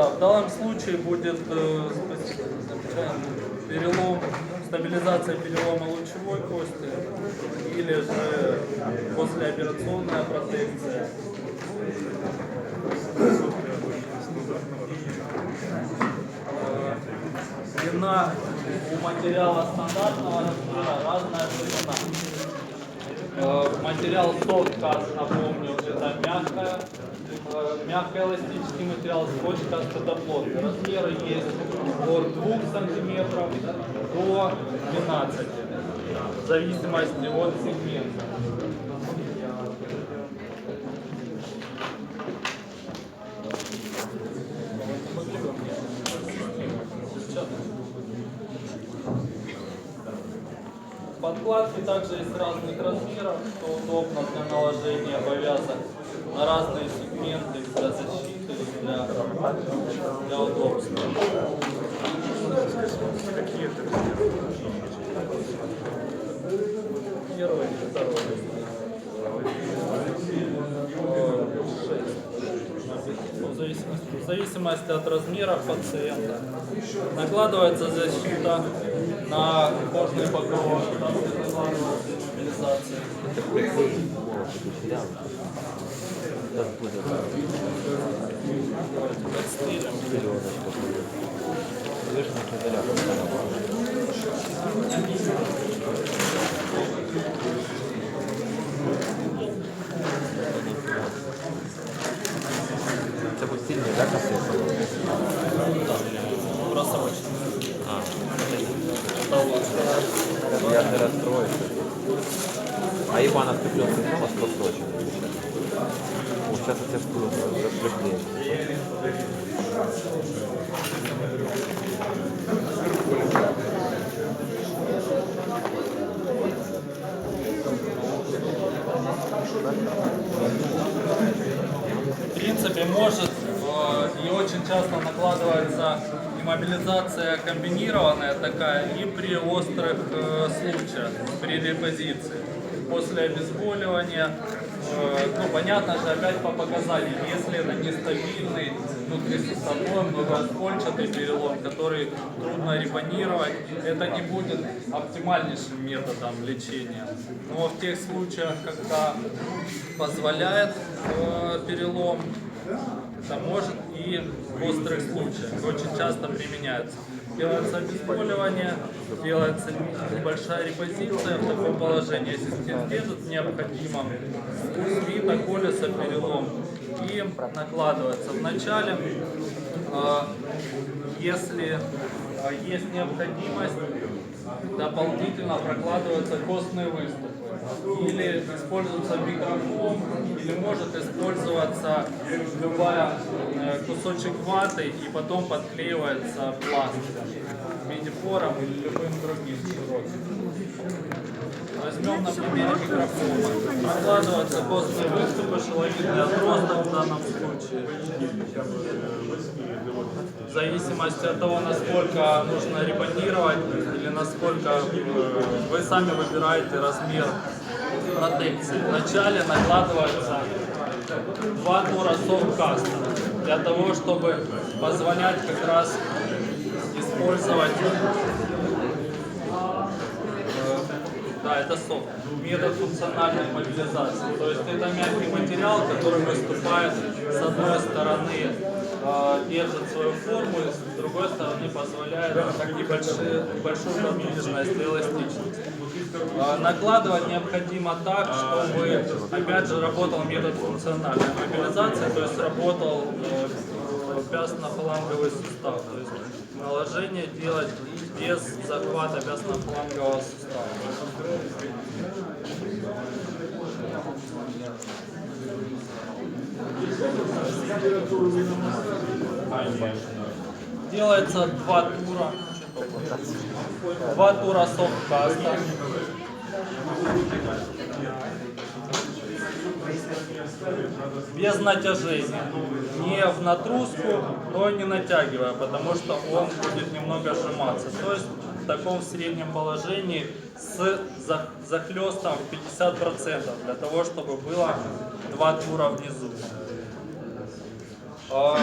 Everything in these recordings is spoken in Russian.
Да, в данном случае будет э, перелом, стабилизация перелома лучевой кости или же послеоперационная протекция. Э, Длина у материала стандартного размера разная длина. Э, Материал софткаст, напомню, это мягкая, э, мягкоэластический материал, скотчкаст это плотный. Размеры есть от 2 сантиметров до 12, в зависимости от сегмента. Подкладки также есть разных размеров, что удобно для наложения повязок на разные сегменты для защиты для, для удобства. Какие это Первый, второй. Ну, В зависимости, от размера пациента. Накладывается защита на кожный покров, там, где накладывается стабилизация. Подстелим. Це постільні, так, касети? Просрочно. А, Это лучше. я не розстроюся. А Ивановский плюс ты снова просрочен? Вот сейчас это пришление. В принципе, может э, и очень часто накладывается иммобилизация комбинированная такая и при острых э, случаях, при репозиции. После обезболивания, э, ну понятно же опять по показаниям, если это нестабильный внутрисуставной многоскольчатый перелом, который трудно репонировать, это не будет оптимальнейшим методом лечения. Но в тех случаях, когда позволяет перелом, это может и в острых случаях, очень часто применяется. Делается обезболивание, делается небольшая репозиция в таком положении. Если терпеть необходимо, свита, колеса, перелом. И накладывается вначале, э, если э, есть необходимость, дополнительно прокладываются костные выступы. Или используется микрофон, или может использоваться любая э, кусочек ваты и потом подклеивается пластиком, медифором или любым другим широким. Возьмем на примере микрофона. Прокладываются костные выступы, шеловидный отросток в данном случае. В зависимости от того, насколько нужно репонировать или насколько э, вы сами выбираете размер протекции. Вначале накладывается два тура софткаста для того, чтобы позволять как раз использовать э, да, это софт. Метод функциональной мобилизации. То есть это мягкий материал, который выступает с одной стороны э, держит свою форму, и с другой стороны позволяет небольшие, небольшую подвижность и эластичность. Э, накладывать необходимо так, чтобы опять же работал метод функциональной мобилизации, то есть работал э, пястно-фаланговый сустав. То есть наложение делать без захвата пястно-фалангового сустава. Делается два тура. Два тура софткаста. Без натяжения. Не в натруску, но не натягивая, потому что он будет немного сжиматься. То есть в таком среднем положении с за- захлестом в 50% для того, чтобы было два тура внизу. А,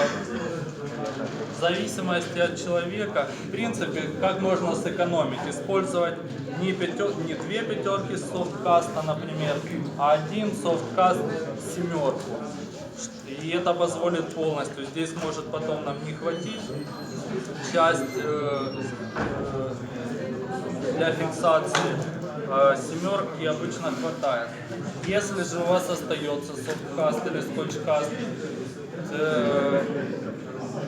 В зависимости от человека, в принципе, как можно сэкономить? Использовать не, пятер, не две пятерки софткаста, например, а один софткаст семерку. И это позволит полностью. Здесь может потом нам не хватить часть э, э, для фиксации э, семерки обычно хватает. Если же у вас остается софткаст или скотчкаст,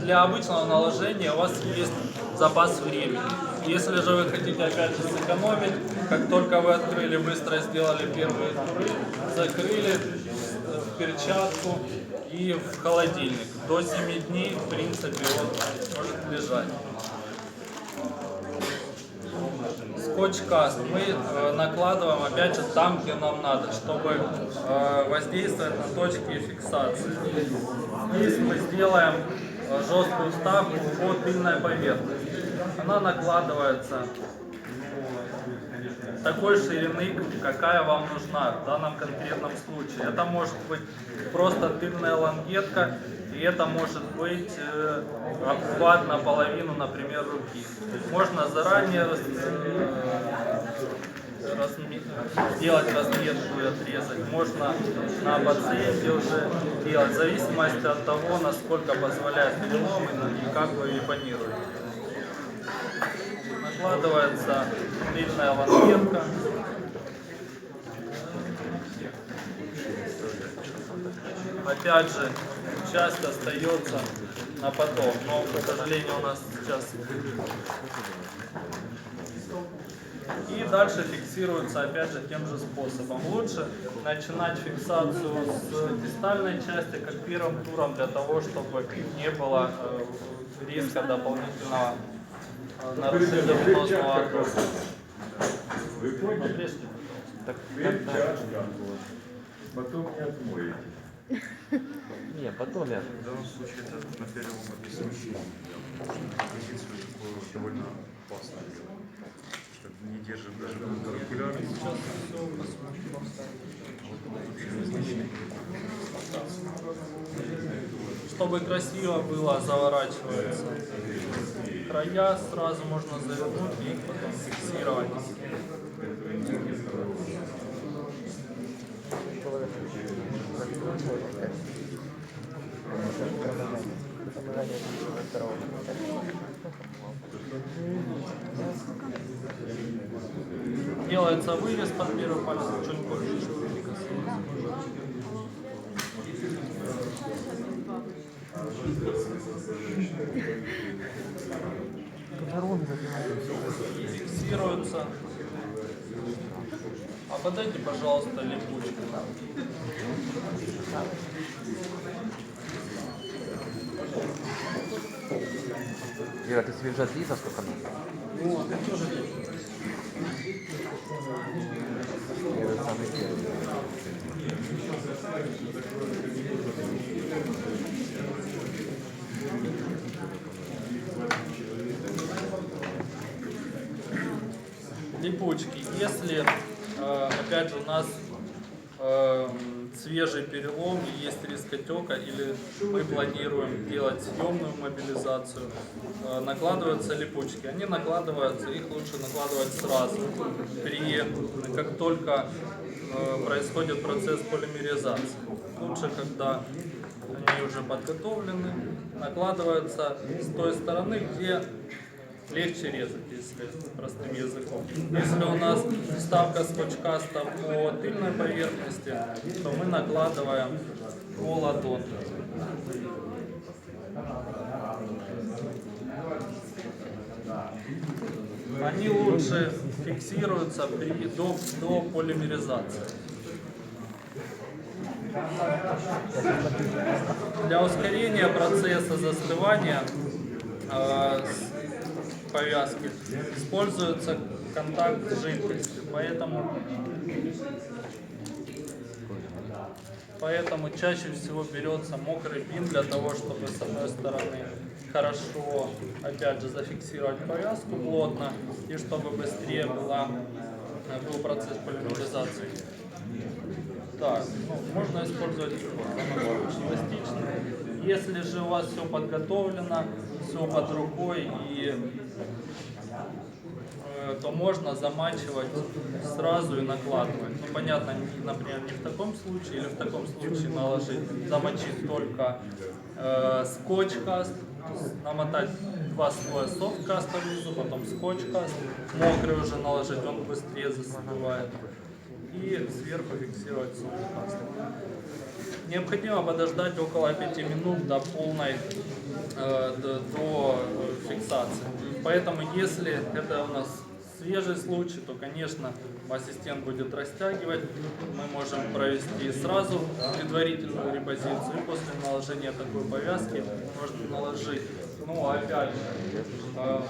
для обычного наложения у вас есть запас времени. Если же вы хотите опять же сэкономить, как только вы открыли, быстро сделали первые туры, закрыли э, в перчатку и в холодильник. До 7 дней, в принципе, он может лежать. Скотч-каст мы э, накладываем опять же там, где нам надо, чтобы э, воздействовать на точки фиксации. Здесь мы сделаем э, жесткую вставку по тыльной поверхности. Она накладывается такой ширины, какая вам нужна в данном конкретном случае. Это может быть просто тыльная лангетка, и это может быть э, обхват наполовину, например, руки. Можно заранее рас- э, разме- сделать разметку и отрезать. Можно на пациенте уже делать, в зависимости от того, насколько позволяет перелом и на- как вы випонируете. Накладывается тыльная лангетка. Опять же, часть остается на потом, но, к сожалению, у нас сейчас... И дальше фиксируется опять же тем же способом. Лучше начинать фиксацию с дистальной части, как первым туром, для того, чтобы не было э, риска дополнительного э, нарушения венозного отрока. Вы поняли? Так. Потом не отмоете. Не, потом я. В данном случае это на. Позицию такую довольно опасное дело. Что не держит даже регулярно. Чтобы красиво было, заворачивается края, сразу можно завернуть и потом фиксировать. Делается вырез под первый палец чуть больше, чтобы не касалось. фиксируются. А подайте, пожалуйста, липучку. Ира, ты себе уже отлизал сколько надо? Я вот самый первый. Липучки. Если, э, опять же, у нас свежий перелом есть риск отека, или мы планируем делать съемную мобилизацию, э, накладываются липучки. Они накладываются, их лучше накладывать сразу, при, как только э, происходит процесс полимеризации. Лучше, когда они уже подготовлены, накладываются с той стороны, где легче резать, если простым языком. Если у нас вставка скотчкаста по тыльной поверхности, то мы накладываем по ладони. Они лучше фиксируются при, до, до полимеризации. Для ускорения процесса застывания э, повязки используется контакт с жидкостью, поэтому Поэтому чаще всего берется мокрый бин для того, чтобы с одной стороны хорошо, опять же, зафиксировать повязку плотно и чтобы быстрее была, э, был процесс полимеризации. Так, ну, можно использовать эластичный. Если же у вас все подготовлено, все под рукой и э, то можно замачивать сразу и накладывать. Ну, понятно, например, не в таком случае или в таком случае наложить, замочить только э, скотч-каст, намотать два слоя софт-каста внизу, потом скотч-каст, мокрый уже наложить, он быстрее застывает. И сверху фиксировать софт-каст. Необходимо подождать около 5 минут до полной э, до, э, фиксации. Поэтому если это у нас свежий случай, то, конечно, ассистент будет растягивать. Мы можем провести сразу предварительную репозицию. И после наложения такой повязки можно наложить. Ну, опять же, э,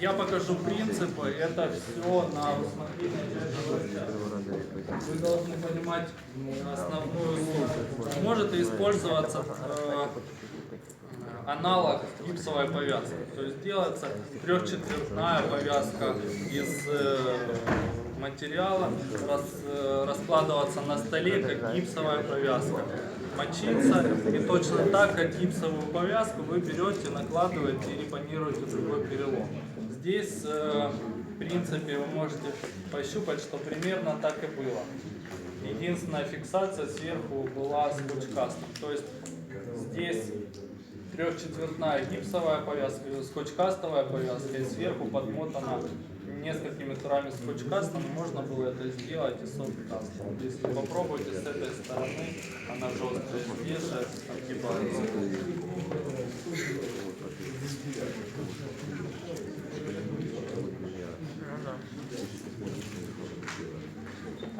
я покажу принципы. Это все на усмотрение вы должны понимать основную суть. Может использоваться э, аналог гипсовой повязки. То есть делается трехчетвертная повязка из э, материала, э, раскладываться на столе, как гипсовая повязка. Мочиться и точно так, как гипсовую повязку, вы берете, накладываете и репонируете другой перелом. Здесь, в принципе, вы можете пощупать, что примерно так и было. Единственная фиксация сверху была скотч-кастом. То есть здесь трехчетвертная гипсовая повязка, э, скотч-кастовая повязка, и сверху подмотана несколькими турами скотч-кастом. Можно было это сделать и софт-кастом. Если попробуйте с этой стороны, она жесткая, здесь же отгибается.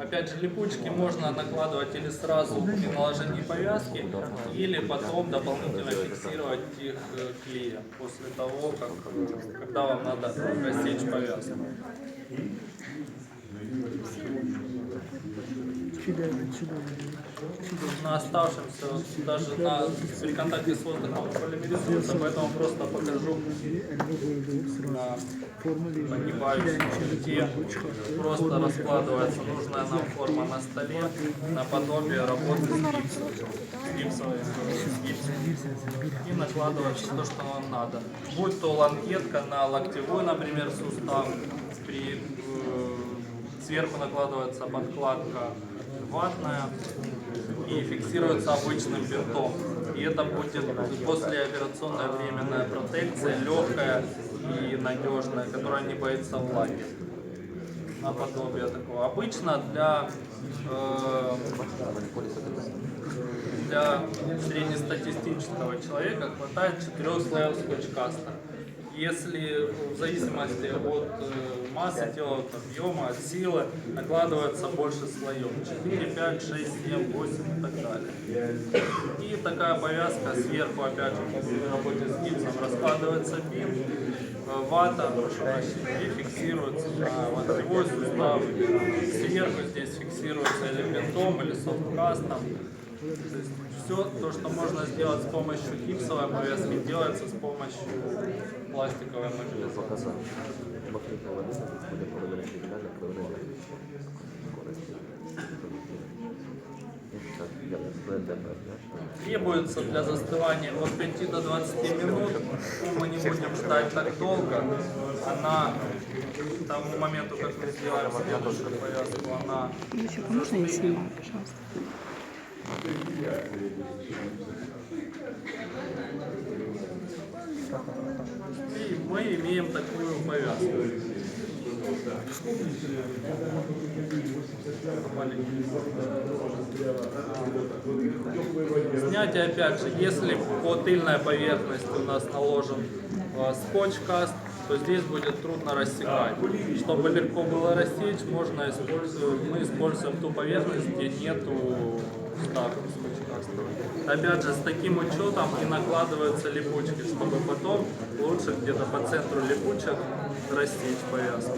Опять же, липучки можно накладывать или сразу при наложении повязки, или потом дополнительно фиксировать их э, клеем после того, как, э, когда вам надо рассечь повязку. На оставшемся, даже на, при контакте с воздухом полимеризуется, поэтому просто покажу на погибающем листе. Просто раскладывается нужная нам форма на столе, наподобие работы с гипсом. И накладывается то, что вам надо. Будь то лангетка на локтевой, например, сустав, при, э, сверху накладывается подкладка ватная и фиксируется обычным бинтом. И это будет послеоперационная временная протекция, легкая и надежная, которая не боится влаги. Наподобие такого. Обычно для, э, для среднестатистического человека хватает четырех слоев скотч-каста. Если в зависимости от э, массы тела, от объема, от силы, накладывается больше слоев. 4, 5, 6, 7, 8 и так далее. И такая повязка сверху, опять же, при работе с гипсом, раскладывается бинт, э, вата, прошу прощения, и фиксируется на локтевой сустав. Сверху здесь фиксируется или бинтом, или софткастом Все то, что можно сделать с помощью гипсовой повязки, делается с помощью пластиковой мобилизации. Показав. Бактерія води буде поведення фікальних проведення користі. Так, я БДБ, знаєш? Требуется для застывания от 5 до 20 минут. Ну, Мы не будем ждать так долго. Она к тому моменту, как мы сделаем следующую повязку, она Девочек, можно я сниму, пожалуйста? И мы имеем такую повязку. Снятие опять же, если по тыльной поверхности у нас наложен э, скотч-каст, то здесь будет трудно рассекать. Чтобы легко было рассечь, можно использовать, мы используем ту поверхность, где нету скотч-каста. Опять же, с таким учетом и накладываются липучки, чтобы потом лучше где-то по центру липучек рассечь повязку.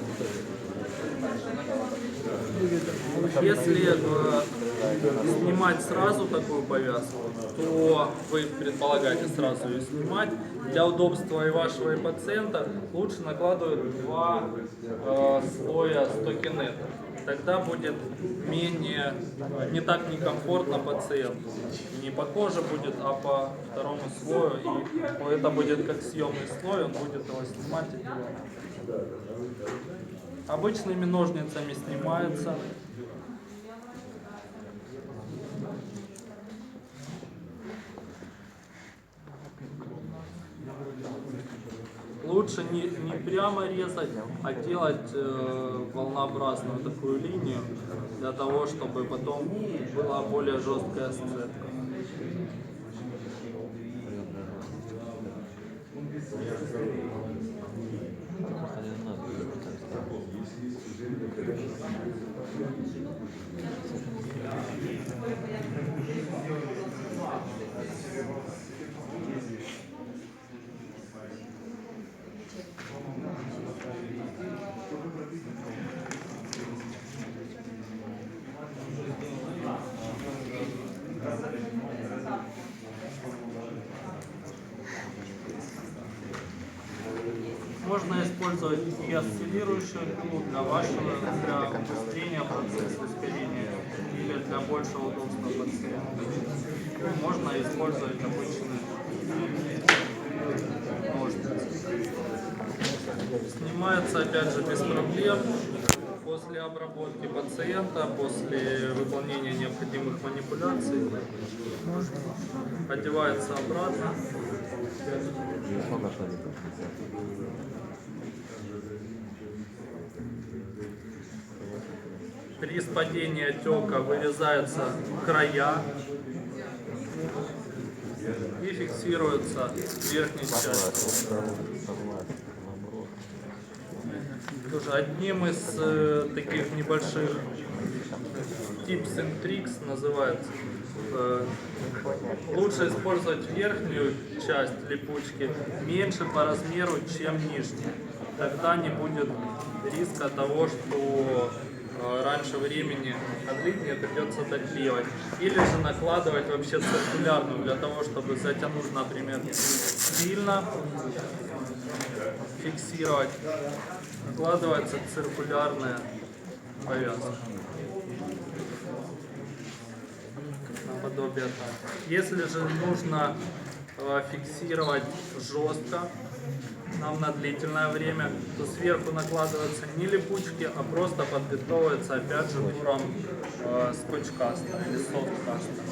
Если э, снимать сразу такую повязку, то вы предполагаете сразу ее снимать. Для удобства и вашего, и пациента лучше накладывать два э, слоя стокинета. тогда будет менее, не так некомфортно пациенту. Не по коже будет, а по второму слою. И это будет как съемный слой, он будет его снимать. Обычными ножницами снимается. Лучше не, не прямо резать, а делать э, волнообразную такую линию для того, чтобы потом была более жесткая сцепка. Можно использовать и осциллирующую пилу для вашего, для убыстрения процесса ускорения или для большего удобства пациента. Можно использовать обычные Снимается опять же без проблем. После обработки пациента, после выполнения необходимых манипуляций, одевается обратно. При спадении отека вырезаются края и фиксируется верхняя часть. Тоже одним из э, таких небольших tips and tricks называется. э, лучше использовать верхнюю часть липучки меньше по размеру, чем нижнюю. Тогда не будет риска того, что э, раньше времени отлить придется доклеивать. Или же накладывать вообще циркулярную для того, чтобы затянуть, например, сильно фиксировать. Накладывается циркулярная повязка. Наподобие так. Если же нужно э, фиксировать жестко, нам на длительное время, то сверху накладываются не липучки, а просто подготовывается опять же туром э, скотч-каста или софт-каста.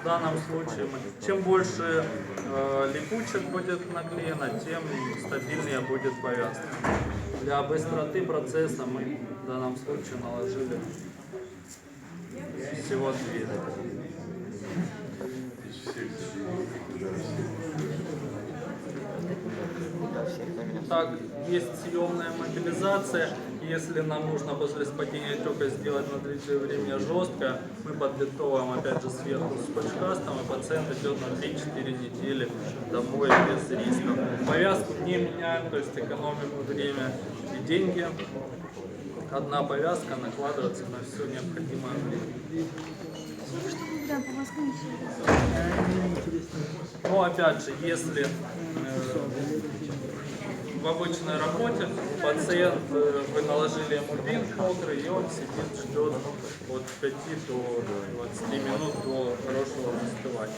В данном случае чем больше э, липучек будет наклеено, тем стабильнее будет повязка. Для быстроты процесса мы в данном случае наложили всего две. Так, есть съемная мобилизация. Если нам нужно после спадения отека сделать на длительное время жестко, мы подготовим опять же сверху скотч-кастом, и пациент идет на 3-4 недели домой без рисков. Повязку не меняем, то есть экономим время и деньги. Одна повязка накладывается на все необходимое время. Но опять же, если э, в обычной работе пациент, э, вы наложили ему бинт мокрый, и он сидит, ждет от 5 до 20 минут до хорошего застывания.